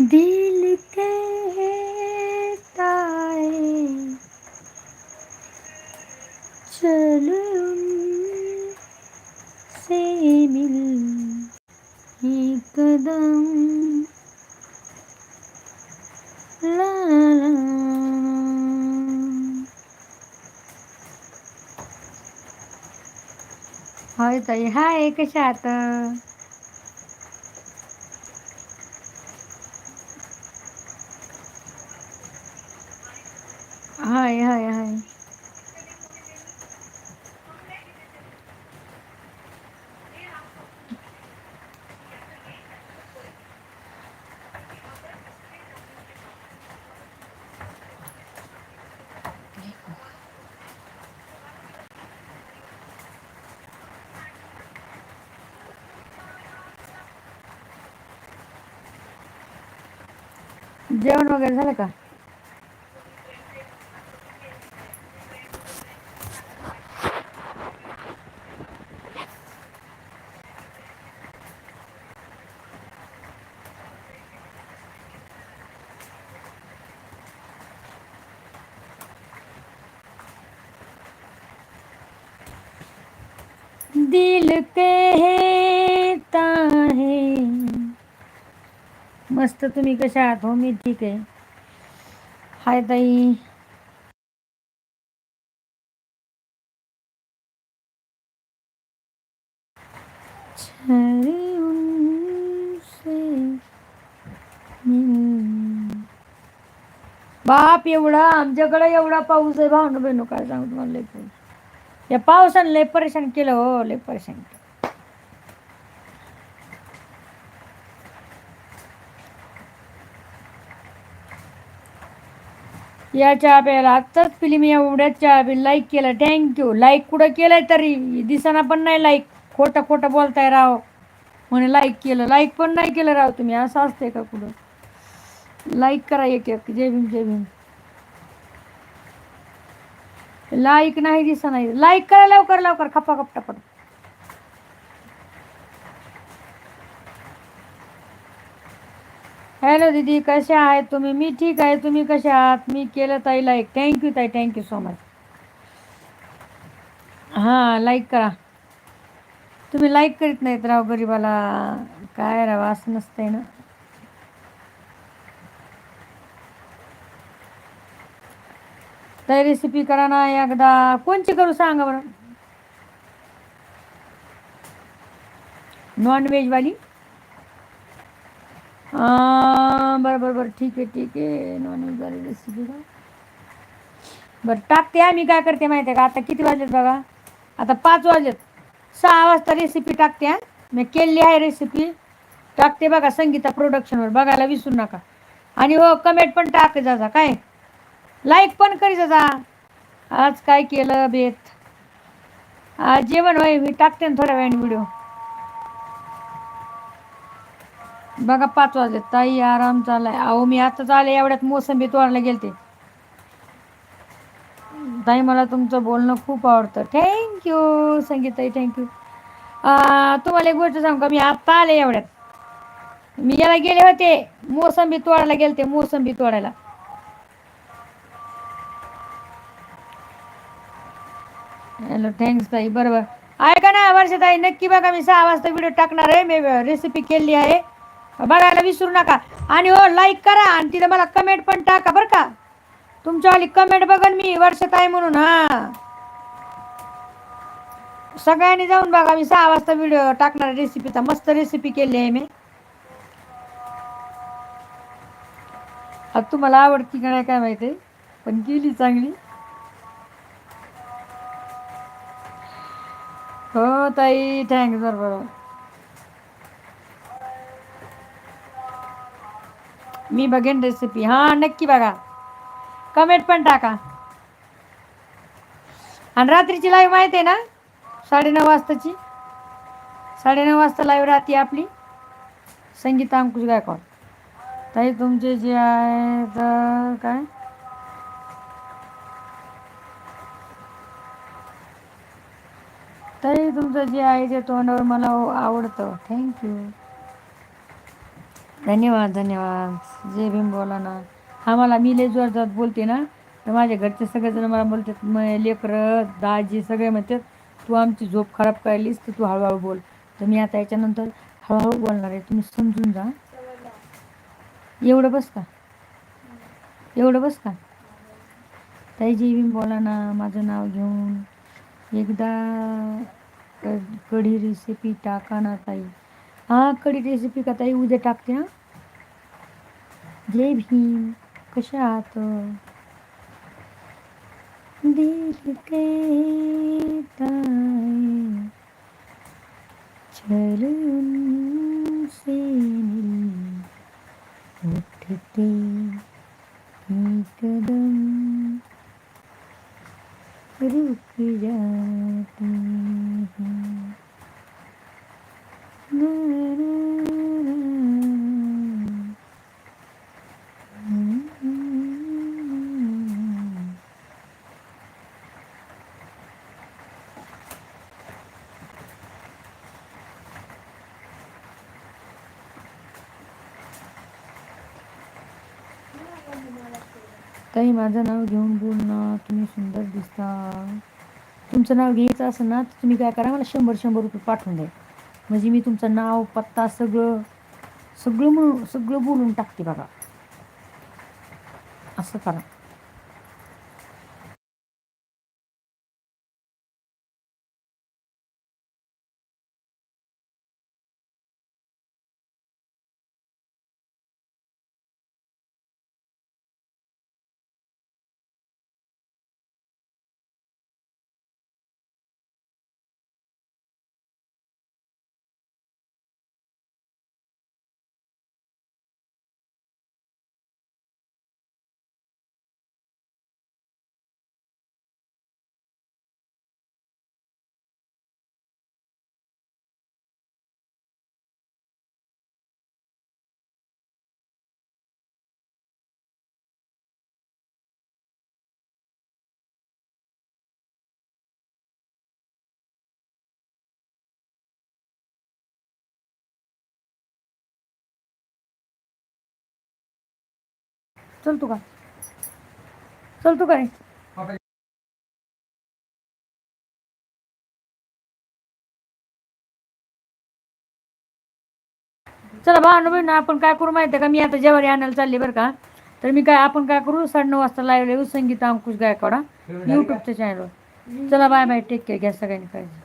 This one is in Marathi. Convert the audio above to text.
दिल के ताए चल से मिल एकदम। कदम ला ला। हाय ताई हाय कशा आता हाय हाय हाय जेवण वगैरे झालं का दिल कहता है मस्त तुम्ही कशा आहात? हो मी ठीक आहे. हाय ताई. बाप एवढा आमच्याकडे एवढा पाऊस आहे. भावना बहिणू काय सांगू तुम्हाला या पावसानं लय परेशान केलं हो लय परेशान केलं. या चहा प्यायला आत्ताच पिली मी एवढ्यात चहा पी लाईक केलं थँक्यू लाईक कुठं केलंय तरी दिसाना पण नाही लाईक खोटं खोटं बोलताय राव. म्हणे लाईक केलं लाईक पण नाही केलं राव तुम्ही. असं असतंय का कुठं? लाईक करा एक एक जय भीम जय भीम. लाईक नाही दिसा नाही. लाईक करा लवकर लवकर खपा खप्पा पण हॅलो दीदी कशा आहेत तुम्ही? मी ठीक आहे. तुम्ही कशा आहात? मी केलं ताई लाईक थँक्यू ताई थँक्यू सो मच हां लाईक करा. तुम्ही लाईक करीत नाहीत राव गरीबाला. काय राव असं नसतंय ना. ताई रेसिपी करा ना एकदा. कोणची करू सांगा बरं? नॉन व्हेजवाली बरं बरं बरं. ठीक आहे ठीक आहे. नॉन व्हेजवाली रेसिपी बरं टाकते आम्ही. काय करते माहिती आहे का? आता किती वाजलेत बघा? आता पाच वाजलेत. सहा वाजता रेसिपी टाकते मी केलेली आहे रेसिपी टाकते बघा संगीता प्रोडक्शनवर बघायला विसरू नका. आणि हो कमेंट पण टाक जा काय? लाईक पण करी जा. आज काय केलं बेत? आज जेवण होय मी टाकते ना थोड्या वेळाने व्हिडिओ बघा पाच वाजले. ताई आराम चाललाय. अहो मी आताच आले एवढ्यात मोसंबी तोडायला गेलते. ताई मला तुमचं बोलणं खूप आवडतं. थँक्यू संगीताई थँक्यू तुम्हाला एक गोष्ट सांगू का? मी आत्ता आले एवढ्यात. मी याला गेले होते मोसंबी तोडायला गेलते मोसंबी तोडायला हॅलो थँक्स ताई बरोबर. ऐका ना वर्षाताई नक्की बघा मी सहा वाजता व्हिडिओ टाकणार आहे. मी रेसिपी केली आहे. बघायला विसरू नका. आणि हो लाईक करा आणि तिथं मला कमेंट पण टाका बरं का. तुमच्यावाली कमेंट बघन मी वर्षताई म्हणून हा. सगळ्यांनी जाऊन बघा मी सहा वाजता व्हिडिओ टाकणार रेसिपीचा मस्त रेसिपी केली आहे मी. आता तुम्हाला आवडती का नाही काय माहिती? पण केली चांगली. हो ताई थँक्स बरोबर. मी बघेन रेसिपी हां नक्की बघा. कमेंट पण टाका. आणि रात्रीची लाईव्ह माहिती आहे ना? साडेनऊ वाजताची. साडेनऊ वाजता लाईव्ह राहते आपली. संगीता अंकुश गायकवाड. ताई तुमचे जे आहे तर काय? ताई तुमचं जे आहे ते तोंडावर मला आवडतं. थँक्यू धन्यवाद धन्यवाद. जय भीम बोला ना हा मला मी लय जोरदार बोलते ना. तर माझ्या घरचे सगळेजण मला बोलतात मग लेकरं दाजी सगळे म्हणतात तू आमची झोप खराब करायलीस तर तू हळूहळू बोल. तर मी आता याच्यानंतर हळूहळू बोलणार आहे. तुम्ही समजून जा. एवढं बस का? एवढं बस का? ताई जे भीम बोला ना माझं नाव घेऊन. एकदा कढी रेसिपी टाका ना ताई. हां कढी रेसिपी का ताई? उद्या टाकते हां? जय भीम. कशा आहात? दिल कहता है चल उनसे मिल उठते ही कदम रुक जाते हैं ना, ना, ना, ना. ताई माझं नाव घेऊन बोल ना. तुम्ही सुंदर दिसता. तुमचं नाव घ्यायचं असं ना तर तुम्ही काय करा मला शंभर शंभर रुपये पाठवून द्या. म्हणजे मी तुमचं नाव पत्ता सगळं सगळं म्हणून सगळं बोलून टाकते बघा. असं करा. चलतो का चलतो काय चला भावना बहीण आपण काय करू माहिती आहे का? मी आता जेवारी आणायला चालली बरं का? तर मी काय आपण काय करू? साडे नऊ वाजता लाईव्ह येऊ संगीता अंकुश गायकवाडा यूट्यूबच्या चॅनलवर चला बाय बाय टेक केअर घ्या सगळ्यांनी काळजी.